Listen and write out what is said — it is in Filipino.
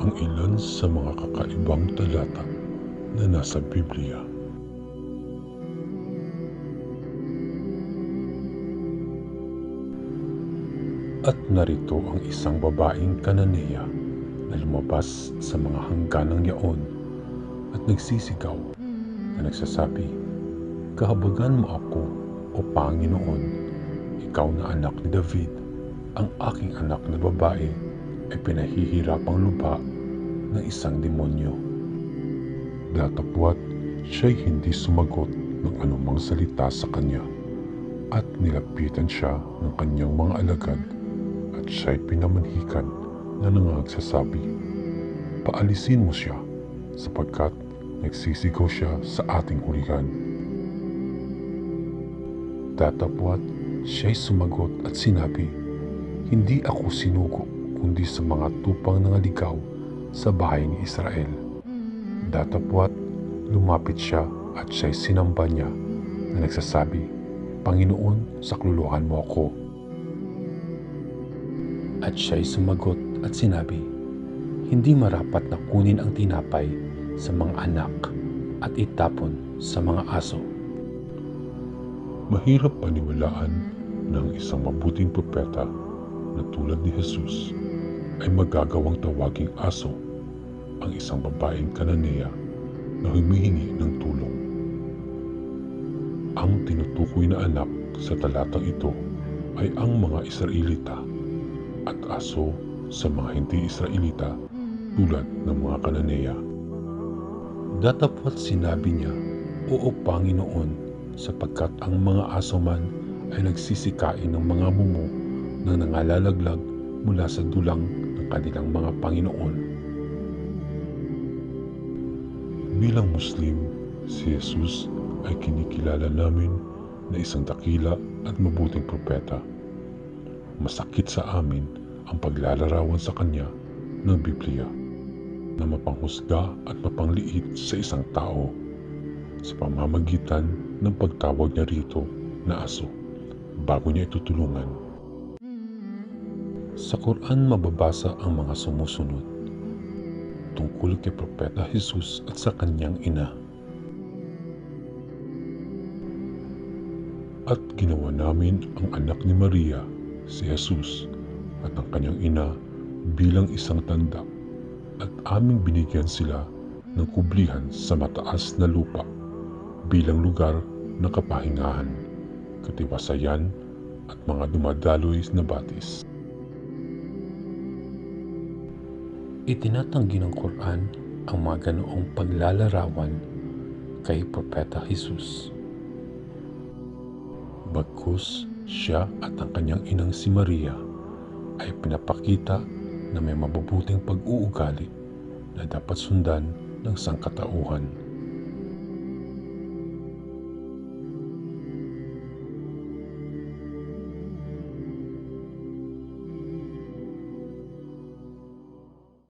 ang ilan sa mga kakaibang talata na nasa Biblia. At narito ang isang babaeng kananeya na lumabas sa mga hangganang yaon at nagsisigaw na nagsasabi, Kahabagan mo ako, o Panginoon, ikaw na anak ni David, ang aking anak na babae ay pinahihirapang lupa ng isang demonyo. Datapwat siya'y hindi sumagot ng anumang salita sa kanya at nilapitan siya ng kanyang mga alagad at siya'y pinamanhikan na nangagsasabi, Paalisin mo siya sapagkat nagsisigaw siya sa ating hulihan. Datapwat siya'y sumagot at sinabi, Hindi ako sinugo kundi sa mga tupang nangaligaw sa bahay ni Israel. Datapwat lumapit siya at siya'y sinamba niya na nagsasabi, Panginoon, sakluluhan mo ako. At siya'y sumagot at sinabi, Hindi marapat na kunin ang tinapay sa mga anak at itapon sa mga aso. Mahirap paniwalaan ng isang mabuting propeta na tulad ni Jesus ay magagawang tawaging aso ang isang babaeng kananeya na humihingi ng tulong. Ang tinutukoy na anak sa talatang ito ay ang mga Israelita at aso sa mga hindi Israelita tulad ng mga kananeya. Datapwat sinabi niya, Oo Panginoon, sapagkat ang mga aso man ay nagsisikain ng mga mumo na nangalalaglag mula sa dulang ng kanilang mga Panginoon. Bilang Muslim, si Jesus ay kinikilala namin na isang dakila at mabuting propeta. Masakit sa amin ang paglalarawan sa kanya ng Biblia na mapanghusga at mapangliit sa isang tao sa pamamagitan ng pagtawag niya rito na aso bago niya itutulungan. Sa Quran mababasa ang mga sumusunod tungkol kay Propeta Jesus at sa kanyang ina. At ginawa namin ang anak ni Maria, si Jesus, at ang kanyang ina bilang isang tanda at aming binigyan sila ng kublihan sa mataas na lupa bilang lugar ng kapahingahan, katiwasayan at mga dumadaloy na batis. Itinatanggi ng Quran ang mga ganoong paglalarawan kay Propeta Jesus. Bagkus siya at ang kanyang inang si Maria ay pinapakita na may mabubuting pag-uugali na dapat sundan ng sangkatauhan.